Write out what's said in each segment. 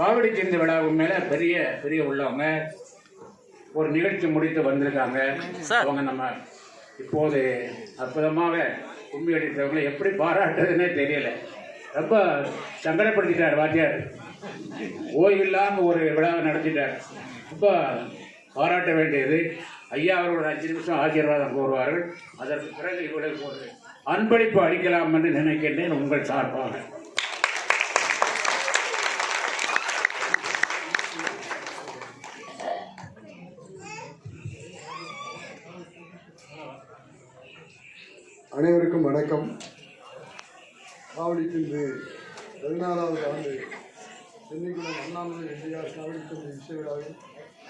காவடி சிந்து விழாவுக்கு மேலே பெரிய பெரிய உள்ளவங்க ஒரு நிகழ்ச்சி முடித்து வந்திருக்காங்க. அவங்க நம்ம இப்போது அற்புதமாக கும்மி அடித்தவங்களை எப்படி பாராட்டுறதுன்னே தெரியல. ரொம்ப சங்கடப்படுத்திட்டார் வாத்தியார். ஓய்வில்லாமல் ஒரு விழாவை நடத்திட்டார். ரொம்ப பாராட்ட வேண்டியது. ஐயா அவர்கள் ஒரு அஞ்சு நிமிஷம் ஆசீர்வாதம் கூறுவார்கள் அதற்கு பிறகு இவர்களுக்கு ஒரு அன்பளிப்பு அளிக்கலாம் என்று நினைக்கின்றேன் உங்கள் சார்பாக. அனைவருக்கும் வணக்கம். காவடிக்கின்று பதினாறாவது ஆண்டு சென்னைக்குளம் அண்ணாமலை எம்ஜிஆர் காவடிக்கின்ற இசை விழாவில்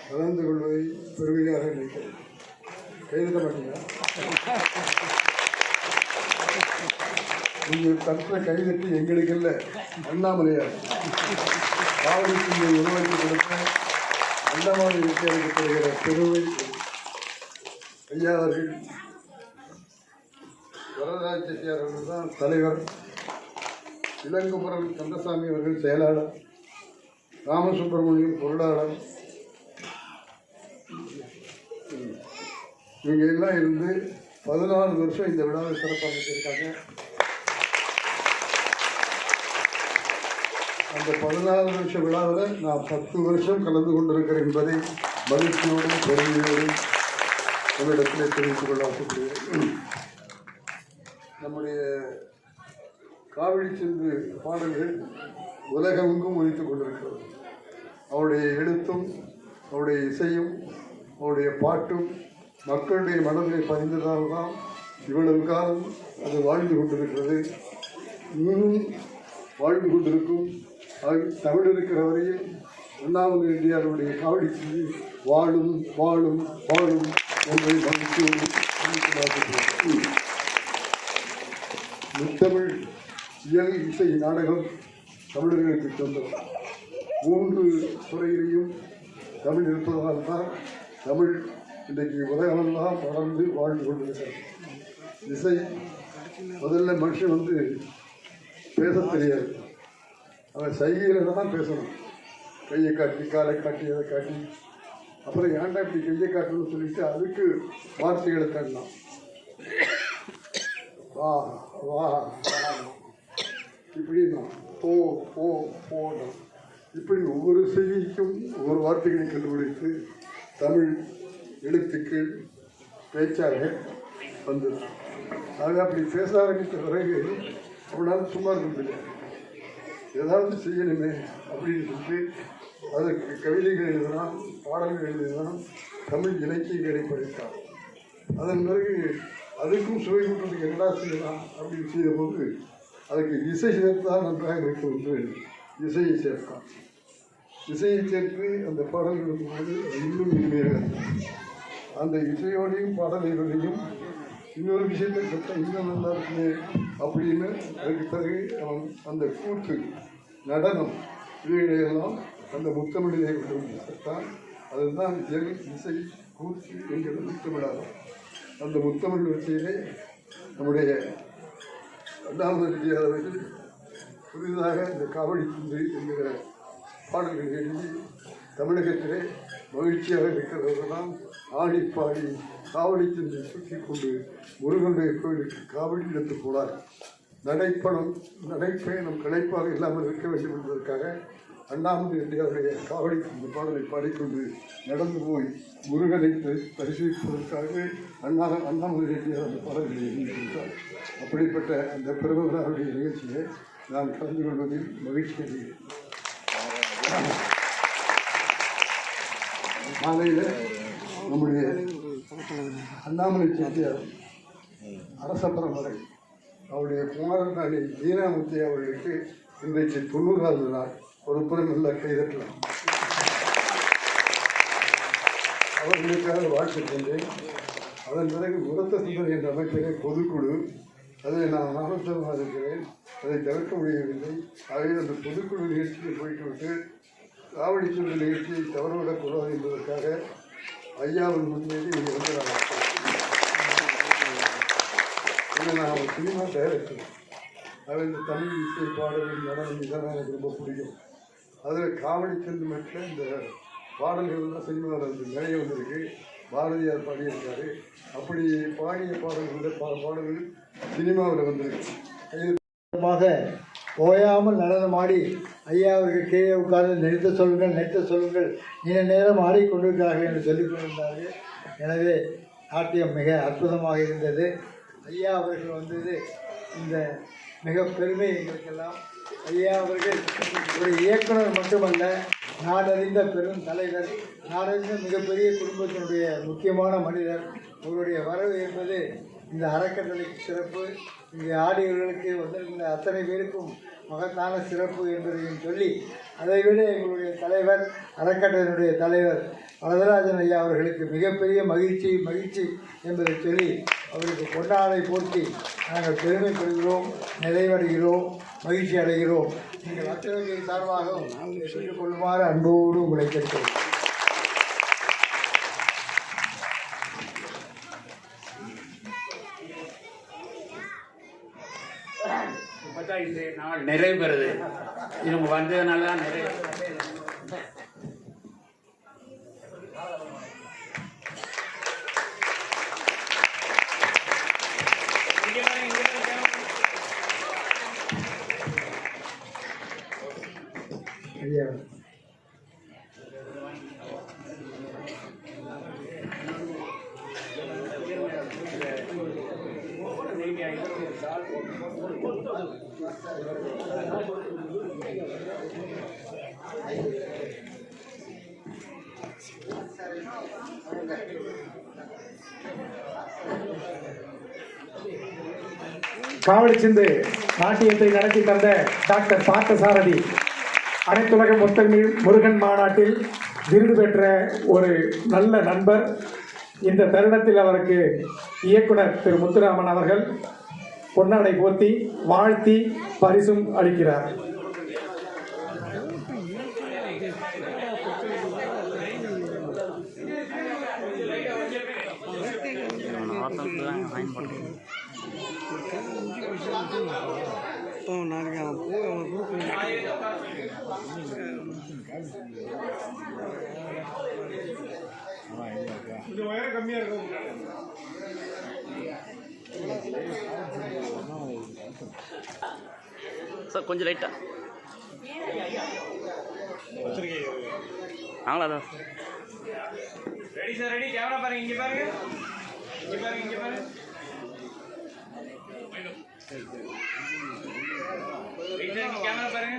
கலந்து கொள்வதை பெருமையாக நினைக்கிறேன். கைதிட மாட்டீங்களா நீங்கள் தற்ற கைதட்டி எங்களுக்கு இல்லை அண்ணாமலையார். காவடிக்கின்ற உருவாக்கி கொடுத்த அண்ணாமலை இசை அளிக்கப்படுகிற பெருமை. ஐயா அவர்கள் வரதராஜ செட்டியார் அவர்கள் தான் தலைவர். இளங்குமரன் கந்தசாமி அவர்கள் செயலாளர். ராமசுப்பிரமணியம் பொருளாளர். இவங்க எல்லாம் இருந்து பதினாலு வருஷம் இந்த விழாவை சிறப்பாக வச்சுருக்காங்க. அந்த பதினாலு வருஷ விழாவில் நான் பத்து வருஷம் கலந்து கொண்டிருக்கிறேன் என்பதை மகிழ்ச்சியோடும் பெருமையோடும் உங்களிடத்தில் தெரிவித்துக் கொள்ள ஆசைப்படுகிறேன். நம்முடைய காவிரி சென்று பாடல்கள் உலகமெங்கும் ஒழித்துக் கொண்டிருக்கிறது. அவருடைய எழுத்தும் அவருடைய இசையும் அவருடைய பாட்டும் மக்களுடைய மனதிலே பதிந்ததால் தான் இவ்வளவு காலம் அது வாழ்ந்து கொண்டிருக்கிறது. இன்னும் வாழ்ந்து கொண்டிருக்கும். தமிழ் இருக்கிற வரையில் அண்ணாமலை ரெட்டியாருடைய காவடி செஞ்சு வாழும் வாழும் வாழும் என்பதை மகிழ்ச்சியோடு முத்தமிழ் இயல் இசை நாடகம் தமிழர்களுக்கு சொந்தம் மூன்று துறையிலையும் தமிழ் இருப்பதால் தான் தமிழ் இன்றைக்கு உலகமெல்லாம் தொடர்ந்து வாழ்ந்து கொண்டிருக்கிறது. இசை முதல்ல மனுஷன் வந்து பேச தெரியாது. அவன் சைகையில் தான் பேசணும். கையை காட்டி காலை காட்டி அதை காட்டி. அப்புறம் ஏன்டா இப்படி கையை காட்டணும்னு சொல்லிட்டு அதுக்கு வார்த்தைகளை தரலாம். வா வா. இப்படின்னா போ போ போனோம் இப்படி ஒவ்வொரு செய்திக்கும் ஒவ்வொரு வார்த்தைகளை கண்டுபிடித்து தமிழ் எழுத்துக்கள் பேச்சாக வந்தது. ஆக அப்படி பேச ஆரம்பித்த பிறகு அவனால் சும்மா இருக்க ஏதாவது செய்யணுமே அப்படின்னு சொல்லிட்டு அதற்கு கவிதைகள் எழுதலாம் பாடல்கள் எழுதினான் தமிழ் இலக்கியங்களை படித்தான். அதன் பிறகு அதுக்கும் சுவை கூட்டுறதுக்கு என்னடா செய்யலாம் அப்படின்னு செய்யும்போது அதுக்கு இசை சேர்த்தால் நன்றாக இருக்கும் என்று இசையை சேர்த்தான் இசையை சேர்த்து அந்த பாடல்களுக்கு போது இன்னும் இனிமையாக அந்த இசையோடையும் பாடல்களையும் இன்னொரு விஷயத்தை கற்ற இன்னும் நல்லா இருக்குமே அப்படின்னு அதுக்கு பிறகு அவன் அந்த கூத்து நடனம் இவைகளையெல்லாம் அந்த முத்தமிழிலே கொண்டு வந்து சேர்த்தான். அதுதான் இயல் இசை கூத்து என்கிற முத்தமிழாகும். அந்த முத்தமிழ் வெற்றியிலே நம்முடைய அண்ணாமலை அவர்கள் புதிதாக இந்த காவடி குந்து என்கிற பாடல்கள் எழுதி தமிழகத்திலே மகிழ்ச்சியாக இருக்கிறவர்களெல்லாம் ஆடி பாடி காவடி சென்று சுற்றி கொண்டு முருகனுடைய கோயிலுக்கு காவடி எடுத்து போனார். நடைப்பணம் நடைப்பயணம் களைப்பாக இல்லாமல் இருக்க வேண்டும் என்பதற்காக அண்ணாமலை ரெட்டியாருடைய காவடி இந்த பாடலை பாடிக்கொண்டு நடந்து போய் முருகனை பரி- பரிசீலிப்பதற்காகவே அண்ணா அண்ணாமலை ரெட்டியார் அந்த பாடல்களை எழுதியிருக்கிறார். அப்படிப்பட்ட அந்த பிரபலாருடைய நிகழ்ச்சியை நான் கலந்து கொள்வதில் மகிழ்ச்சி அடைகிறேன். மாலையில் நம்முடைய அண்ணாமலை செட்டியார் அரச பரம்பரை அவருடைய குமாரனாளி தீனாமுத்தி அவர்களுக்கு இன்றைக்கு தொண்ணூறாவது நாள். ஒரு நல்ல கைதட்டலாம். அவர்களுக்காக வாழ்த்து சென்றேன் அதன் பிறகு உரத்த சிந்தனை என்ற அமைப்பிலே பொதுக்குழு அதை நான் ஆலோசனை இருக்கிறேன். அதை தவிர்க்க முடியவில்லை. ஆகவே அந்த பொதுக்குழு நிகழ்ச்சிக்கு போயிட்டு விட்டு காவடி சொல்ல நிகழ்ச்சியை தவறவிடக்கூடாது என்பதற்காக ஐயாவின் முன்னேறி இங்கே வந்து நான் நான் ஒரு சினிமா தயாரிக்கிறேன் அவர் இந்த தமிழ் இசை பாடல்கள் நடனம் இதெல்லாம் எனக்கு ரொம்ப பிடிக்கும். அதில் காமெடி சென்டிமெண்ட்டில் இந்த பாடல்கள்லாம் சினிமாவில் வந்து நிறைய வந்திருக்கு. பாரதியார் பாடியிருக்காரு. அப்படி பாடிய பாடல்கள் பல பாடல்கள் சினிமாவில் வந்திருக்கு. மாக ஓயாமல் நடனமாடி ஐயா அவர்கள் கீழே உட்கார்ந்து நிறுத்த சொல்லுங்கள் நிறுத்த சொல்லுங்கள் நீண்ட நேரம் ஆடிக்கொண்டிருக்கிறார்கள் என்று சொல்லிக் கொண்டிருந்தார்கள். எனவே நாட்டியம் மிக அற்புதமாக இருந்தது. ஐயா அவர்கள் வந்தது இந்த மிக பெருமை எங்களுக்கெல்லாம். ஐயா அவர்கள் ஒரு இயக்குனர் மட்டுமல்ல நாடறிந்த பெரும் தலைவர் நாடறிந்த மிகப்பெரிய குடும்பத்தினுடைய முக்கியமான மனிதர். அவருடைய வரவு என்பது இந்த அறக்கட்டளைக்கு சிறப்பு. இங்கே ஆடியவர்களுக்கு வந்திருக்கின்ற அத்தனை பேருக்கும் மகத்தான சிறப்பு என்பதையும் சொல்லி அதைவிட எங்களுடைய தலைவர் அறக்கட்டளையினுடைய தலைவர் வரதராஜன் ஐயா அவர்களுக்கு மிகப்பெரிய மகிழ்ச்சி மகிழ்ச்சி என்பதை சொல்லி அவருக்கு கொண்டாடை போற்றி நாங்கள் பெருமைப்படுகிறோம் நிறைவடைகிறோம் மகிழ்ச்சி அடைகிறோம். நீங்கள் அத்தனை சார்பாக நாங்கள் பெற்றுக் கொள்ளுமாறு அன்போடு உங்களை கேட்கிறோம் இப்பதான் இந்த நாள் நிறைவு பெறுது. இவங்க வந்ததுனால தான் நிறைவு. காவடி சிந்து நாட்டியத்தை நடத்தி தந்த டாக்டர் பார்த்தசாரதி அனைத்துலக முத்தமிழ் முருகன் மாநாட்டில் விருது பெற்ற ஒரு நல்ல நண்பர் இந்த தருணத்தில் அவருக்கு இயக்குனர் திரு முத்துராமன் அவர்கள் பொன்னாடை போத்தி வாழ்த்தி பரிசும் அளிக்கிறார். சார் கொஞ்சம் லைட்டாக நாங்களா தான் ரெடி சார் ரெடி கேமரா பாருங்க இங்க பாருங்க இங்க பாருங்க இங்க பாருங்க கேமரா பாருங்க.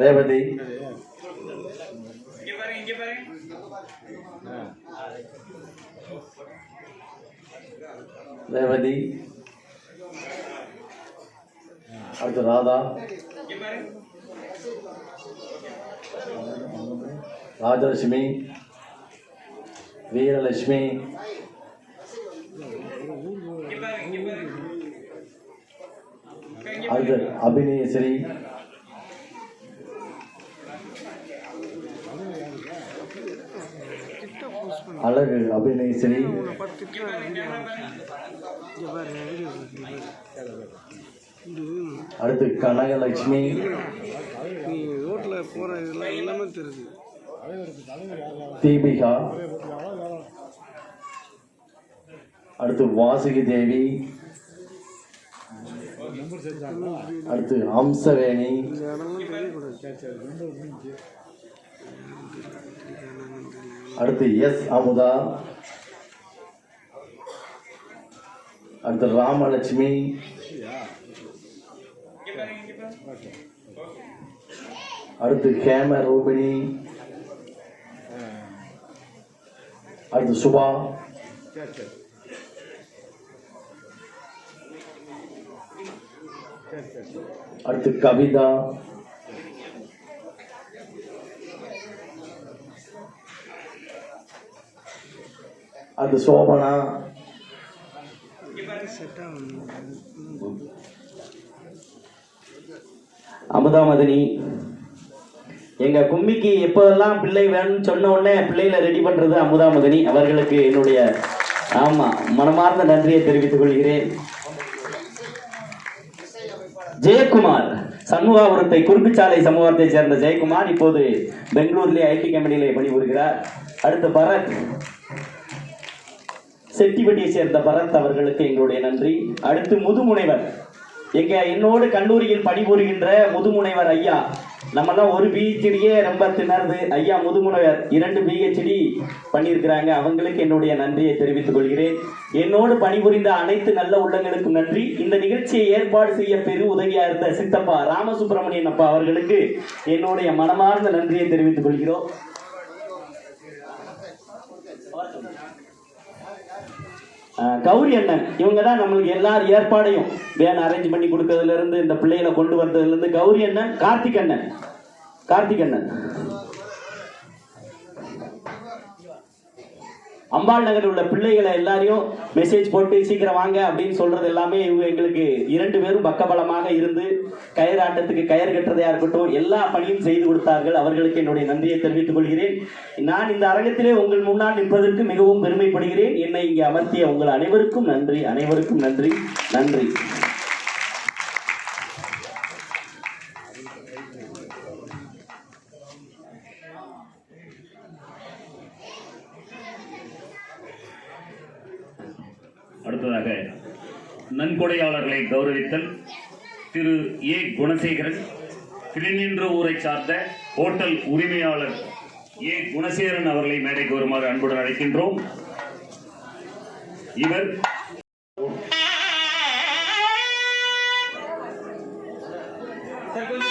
ரேவதி இங்க பாருங்க இங்க பாருங்க ரேவதி அடுத்து ராதா இங்க பாருங்க ராஜலட்சுமி வீரலட்சுமி இங்க பாருங்க இங்க பாருங்க அக்கா, இங்க அடுத்து அபிநயஸ்ரீ அழகு அபிநயஸ்ரீ அடுத்து கனகலட்சுமி. ரோட்டில் போகிற இதெல்லாம் எல்லாமே தெரியுது தீபிகா. அடுத்து வாசுகி தேவி. அடுத்து ஹம்சவேணி. அடுத்து எஸ் அமுதா. அடுத்து ராமலட்சுமி. அடுத்து ஹேம ரூபிணி அடுத்து சுபா. அடுத்து கவிதா. அது சோபனா. அமுதாமதினி எங்க கும்மிக்கு எப்போதெல்லாம் பிள்ளை வேணும்னு சொன்ன உடனே பிள்ளைகளை ரெடி பண்றது அமுதாமதனி அவர்களுக்கு என்னுடைய ஆமா மனமார்ந்த நன்றியை தெரிவித்துக் கொள்கிறேன். ஜெயக்குமார். சண்முகாபுரத்தை குறுக்குச்சாலை சமூகத்தை சேர்ந்த ஜெயக்குமார் இப்போது பெங்களூர்லேயே ஐடி கம்பெனியிலே பணிபுரிகிறார். அடுத்து பரத். செட்டிப்பட்டியை சேர்ந்த பரத் அவர்களுக்கு எங்களுடைய நன்றி. அடுத்து முதுமுனைவர். எங்க என்னோடு கல்லூரியில் பணிபுரிகின்ற முதுமுனைவர் ஐயா. நம்மலாம் ஒரு பிஹெச்டியே ரொம்ப திணறுது. ஐயா முதுமுனைவர் இரண்டு பிஹெச்டி பண்ணியிருக்கிறாங்க. அவங்களுக்கு என்னுடைய நன்றியை தெரிவித்துக் கொள்கிறேன். என்னோடு பணிபுரிந்த அனைத்து நல்ல உள்ளங்களுக்கும் நன்றி. இந்த நிகழ்ச்சியை ஏற்பாடு செய்ய பெரு உதவியா இருந்த சித்தப்பா ராமசுப்பிரமணியன் அப்பா அவர்களுக்கு என்னுடைய மனமார்ந்த நன்றியை தெரிவித்துக் கொள்கிறோம். கௌரி அண்ணன் இவங்க தான் நம்மளுக்கு எல்லா ஏற்பாடையும் வேன் அரேஞ்ச் பண்ணி கொடுக்கறதுல இருந்து இந்த பிள்ளைகளை கொண்டு வந்ததுல இருந்து கௌரி அண்ணன் கார்த்திக் அண்ணன். கார்த்திக் அண்ணன். அம்பாள் நகரில் உள்ள பிள்ளைகளை எல்லாரையும் மெசேஜ் போட்டு சீக்கிரம் வாங்க அப்படின்னு சொல்றது எல்லாமே இவங்க எங்களுக்கு இரண்டு பேரும் பக்கபலமாக இருந்து கயிறு ஆட்டத்துக்கு கயிறு கட்டுறதா இருக்கட்டும் எல்லா பணியும் செய்து கொடுத்தார்கள். அவர்களுக்கு என்னுடைய நன்றியை தெரிவித்துக் கொள்கிறேன். நான் இந்த அரங்கத்திலே உங்கள் முன்னால் நிற்பதற்கு மிகவும் பெருமைப்படுகிறேன். என்னை இங்கே அமர்த்திய உங்கள் அனைவருக்கும் நன்றி அனைவருக்கும் நன்றி நன்றி. அடுத்ததாக நன்கொடையாளர்களை கௌரவித்தல் திரு ஏ. குணசேகரன். திருநின்ற ஊரை சார்ந்த ஹோட்டல் உரிமையாளர் ஏ. குணசேகரன் அவர்களை மேடைக்கு வருமாறு அன்புடன் அழைக்கின்றோம். இவர் சார் கொஞ்சம்